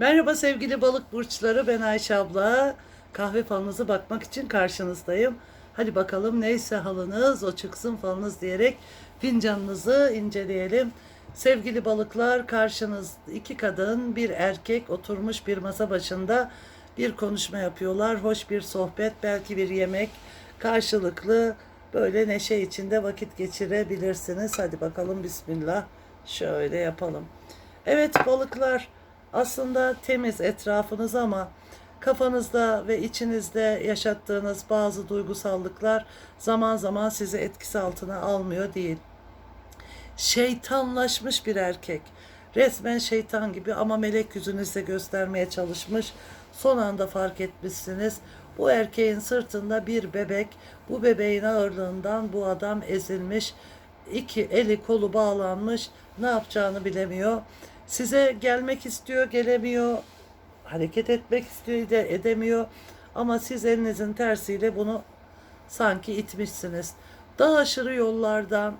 Merhaba sevgili balık burçları ben Ayşe abla. Kahve falınızı bakmak için karşınızdayım. Hadi bakalım neyse halınız o çıksın falınız diyerek fincanınızı inceleyelim. Sevgili balıklar karşınız iki kadın bir erkek oturmuş bir masa başında bir konuşma yapıyorlar. Hoş bir sohbet belki bir yemek karşılıklı böyle neşe içinde vakit geçirebilirsiniz. Hadi bakalım bismillah şöyle yapalım. Evet balıklar aslında temiz etrafınız ama kafanızda ve içinizde yaşattığınız bazı duygusallıklar zaman zaman sizi etkisi altına almıyor değil. Şeytanlaşmış bir erkek. Resmen şeytan gibi ama melek yüzünüzde göstermeye çalışmış. Son anda fark etmişsiniz. Bu erkeğin sırtında bir bebek. Bu bebeğin ağırlığından bu adam ezilmiş. İki eli kolu bağlanmış. Ne yapacağını bilemiyor. Size gelmek istiyor, gelemiyor. Hareket etmek istiyor, de edemiyor. Ama siz elinizin tersiyle bunu sanki itmişsiniz. Daha aşırı yollardan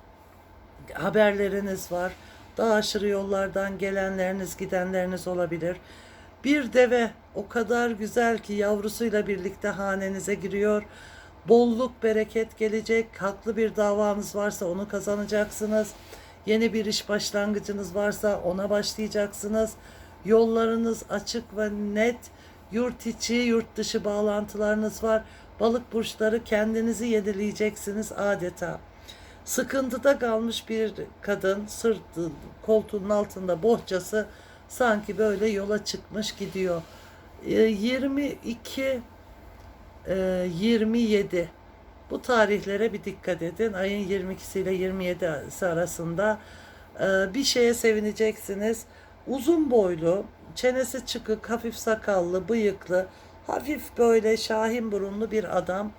haberleriniz var. Daha aşırı yollardan gelenleriniz, gidenleriniz olabilir. Bir deve o kadar güzel ki yavrusuyla birlikte hanenize giriyor. Bolluk, bereket gelecek. Haklı bir davanız varsa onu kazanacaksınız. Yeni bir iş başlangıcınız varsa ona başlayacaksınız. Yollarınız açık ve net. Yurt içi, yurt dışı bağlantılarınız var. Balık burçları kendinizi yenileyeceksiniz adeta. Sıkıntıda kalmış bir kadın sırtı koltuğunun altında bohçası sanki böyle yola çıkmış gidiyor. Ee, 22 e, 27 bu tarihlere bir dikkat edin. Ayın 22'si ile 27'si arasında e, bir şeye sevineceksiniz. Uzun boylu, çenesi çıkık, hafif sakallı, bıyıklı, hafif böyle şahin burunlu bir adam.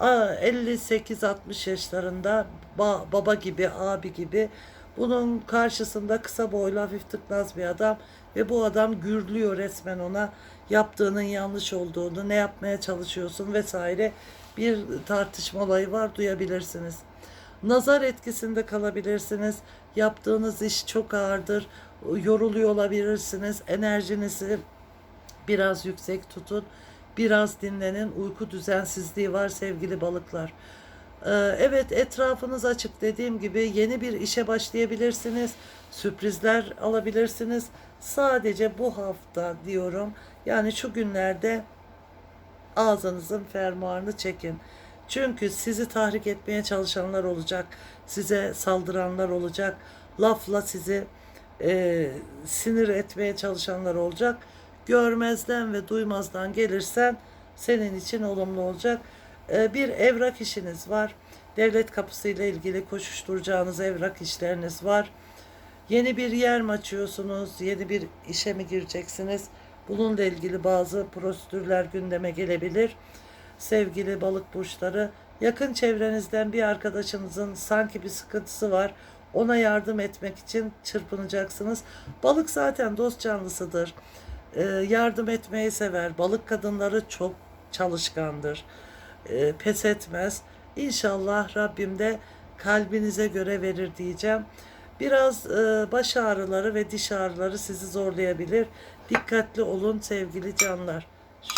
58-60 yaşlarında ba- baba gibi, abi gibi. Bunun karşısında kısa boylu, hafif tıknaz bir adam ve bu adam gürlüyor resmen ona yaptığının yanlış olduğunu, ne yapmaya çalışıyorsun vesaire bir tartışma olayı var duyabilirsiniz. Nazar etkisinde kalabilirsiniz. Yaptığınız iş çok ağırdır. Yoruluyor olabilirsiniz. Enerjinizi biraz yüksek tutun. Biraz dinlenin. Uyku düzensizliği var sevgili balıklar. Ee, Evet etrafınız açık dediğim gibi yeni bir işe başlayabilirsiniz. Sürprizler alabilirsiniz. Sadece bu hafta diyorum. Yani şu günlerde ağzınızın fermuarını çekin. Çünkü sizi tahrik etmeye çalışanlar olacak. Size saldıranlar olacak. Lafla sizi e, sinir etmeye çalışanlar olacak. Görmezden ve duymazdan gelirsen senin için olumlu olacak. E, bir evrak işiniz var. Devlet kapısıyla ilgili koşuşturacağınız evrak işleriniz var. Yeni bir yer mi açıyorsunuz? Yeni bir işe mi gireceksiniz? Bununla ilgili bazı prosedürler gündeme gelebilir. Sevgili balık burçları, yakın çevrenizden bir arkadaşınızın sanki bir sıkıntısı var. Ona yardım etmek için çırpınacaksınız. Balık zaten dost canlısıdır. Ee, yardım etmeyi sever. Balık kadınları çok çalışkandır. Ee, pes etmez. İnşallah Rabbim de kalbinize göre verir diyeceğim. Biraz e, baş ağrıları ve diş ağrıları sizi zorlayabilir. Dikkatli olun sevgili canlar.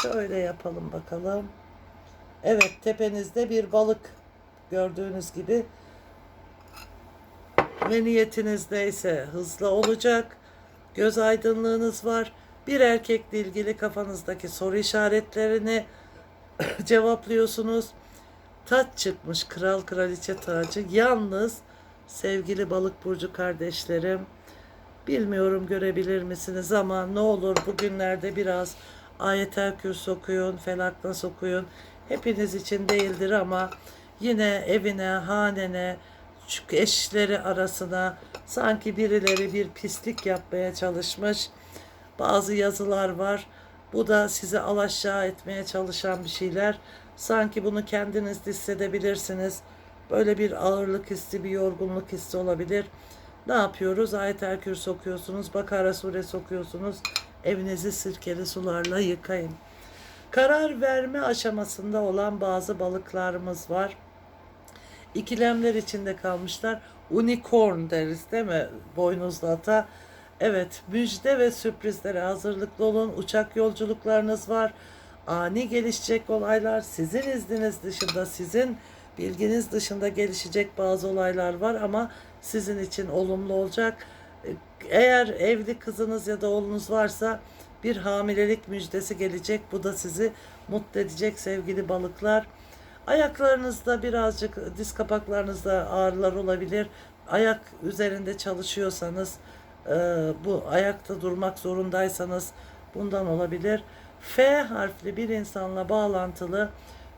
Şöyle yapalım bakalım. Evet tepenizde bir balık gördüğünüz gibi. Ve niyetinizde ise hızlı olacak. Göz aydınlığınız var. Bir erkekle ilgili kafanızdaki soru işaretlerini cevaplıyorsunuz. Taç çıkmış kral kraliçe tacı. Yalnız sevgili balık burcu kardeşlerim bilmiyorum görebilir misiniz ama ne olur bugünlerde biraz ayetel kürsü okuyun, felaknas okuyun. Hepiniz için değildir ama yine evine, hanene, eşleri arasına sanki birileri bir pislik yapmaya çalışmış. Bazı yazılar var. Bu da sizi alaşağı etmeye çalışan bir şeyler. Sanki bunu kendiniz de hissedebilirsiniz. Böyle bir ağırlık hissi, bir yorgunluk hissi olabilir. Ne yapıyoruz? Ayet-el Kürsü okuyorsunuz, Bakara suresi okuyorsunuz. Evinizi sirkeli sularla yıkayın. Karar verme aşamasında olan bazı balıklarımız var. İkilemler içinde kalmışlar. Unicorn deriz değil mi? Boynuzlu ata. Evet, müjde ve sürprizlere hazırlıklı olun. Uçak yolculuklarınız var. Ani gelişecek olaylar, sizin izniniz dışında, sizin bilginiz dışında gelişecek bazı olaylar var ama sizin için olumlu olacak. Eğer evli kızınız ya da oğlunuz varsa bir hamilelik müjdesi gelecek. Bu da sizi mutlu edecek sevgili balıklar. Ayaklarınızda birazcık diz kapaklarınızda ağrılar olabilir. Ayak üzerinde çalışıyorsanız e, bu ayakta durmak zorundaysanız bundan olabilir. F harfli bir insanla bağlantılı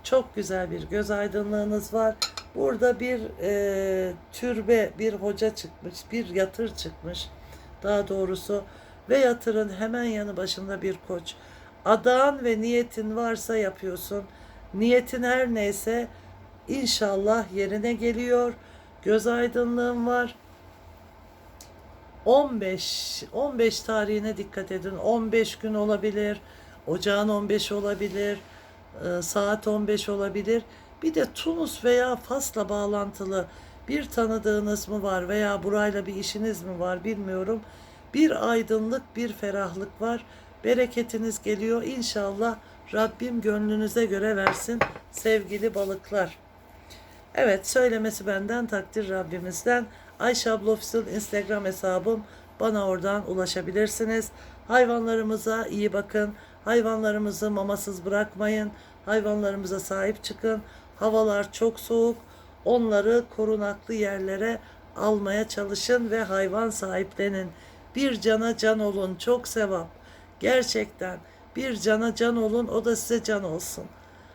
çok güzel bir göz aydınlığınız var. Burada bir e, türbe, bir hoca çıkmış, bir yatır çıkmış daha doğrusu ve yatırın hemen yanı başında bir koç. Adağın ve niyetin varsa yapıyorsun. Niyetin her neyse inşallah yerine geliyor. Göz aydınlığın var. 15 15 tarihine dikkat edin. 15 gün olabilir. Ocağın 15 olabilir. E, Saat 15 olabilir. Bir de Tunus veya Fas'la bağlantılı bir tanıdığınız mı var veya burayla bir işiniz mi var bilmiyorum. Bir aydınlık, bir ferahlık var. Bereketiniz geliyor. İnşallah Rabbim gönlünüze göre versin sevgili balıklar. Evet söylemesi benden takdir Rabbimizden. Ayşe abla Official Instagram hesabım. Bana oradan ulaşabilirsiniz. Hayvanlarımıza iyi bakın. Hayvanlarımızı mamasız bırakmayın. Hayvanlarımıza sahip çıkın. Havalar çok soğuk. Onları korunaklı yerlere almaya çalışın ve hayvan sahiplenin. Bir cana can olun. Çok sevap. Gerçekten bir cana can olun. O da size can olsun.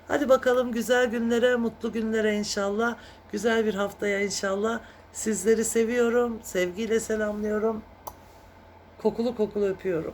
Hadi bakalım güzel günlere, mutlu günlere inşallah. Güzel bir haftaya inşallah. Sizleri seviyorum. Sevgiyle selamlıyorum. Kokulu kokulu öpüyorum.